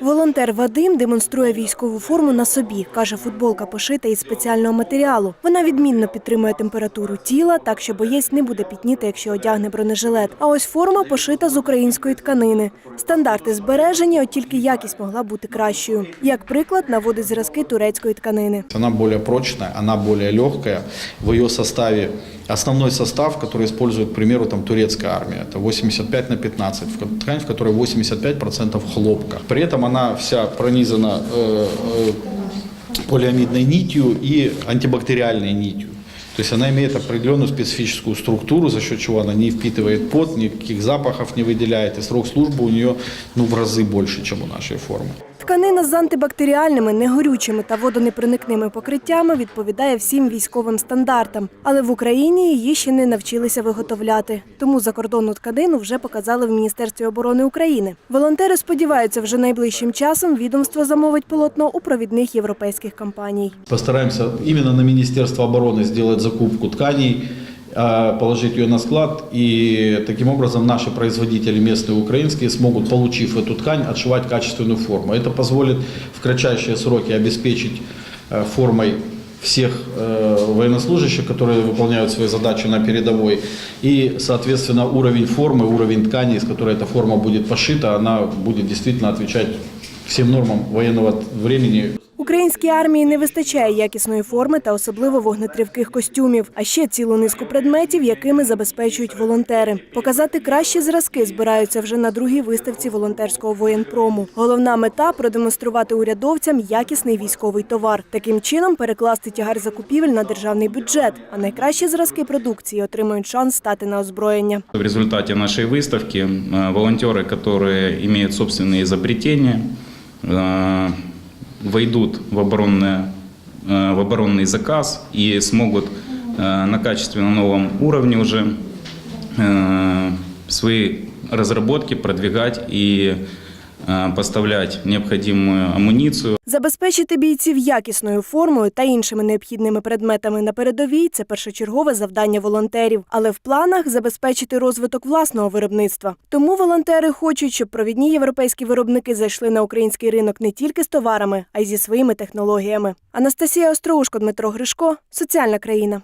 Волонтер Вадим демонструє військову форму на собі. Каже, футболка пошита із спеціального матеріалу. Вона відмінно підтримує температуру тіла, так що боєць не буде пітніти, якщо одягне бронежилет. А ось форма пошита з української тканини. Стандарти збережені, от тільки якість могла бути кращою. Як приклад, наводить зразки турецької тканини. Она более прочная, она более легкая. В ее составе основной состав, который использует, к примеру, там, турецкая армия, это 85 на 15, в ко- ткань, в которой 85% хлопка. При этом она вся пронизана э, э, полиамидной нитью и антибактериальной нитью. То есть она имеет определенную специфическую структуру, за счет чего она не впитывает пот, никаких запахов не выделяет, и срок службы у нее ну, в разы больше, чем у нашей формы. Тканина з антибактеріальними, негорючими та водонепроникними покриттями відповідає всім військовим стандартам. Але в Україні її ще не навчилися виготовляти. Тому закордонну тканину вже показали в Міністерстві оборони України. Волонтери сподіваються, вже найближчим часом відомство замовить полотно у провідних європейських компаній. Постараемся именно на Министерство обороны сделать закупку тканей, положить ее на склад, и таким образом наши производители местные украинские смогут, получив эту ткань, отшивать качественную форму. Это позволит в кратчайшие сроки обеспечить э, формой всех э, военнослужащих, которые выполняют свои задачи на передовой. И, соответственно, уровень формы, уровень ткани, из которой эта форма будет пошита, она будет действительно отвечать всем нормам военного времени, Українській армії не вистачає якісної форми та особливо вогнетривких костюмів, а ще цілу низку предметів, якими забезпечують волонтери. Показати кращі зразки збираються вже на другій виставці волонтерського воєнпрому. Головна мета продемонструвати урядовцям якісний військовий товар. Таким чином перекласти тягар закупівель на державний бюджет. А найкращі зразки продукції отримують шанс стати на озброєння. В результате нашей выставки э, волонтеры, которые имеют собственные изобретения, э, войдут в, оборонное, э, в оборонный заказ и смогут э, на качественно новом уровне уже э, свои разработки продвигать и э, поставлять необходимую амуницию. Забезпечити бійців якісною формою та іншими необхідними предметами на передовій це першочергове завдання волонтерів. Але в планах забезпечити розвиток власного виробництва. Тому волонтери хочуть, щоб провідні європейські виробники зайшли на український ринок не тільки з товарами, а й зі своїми технологіями. Анастасія Остроушко, Дмитро Гришко, соціальна країна.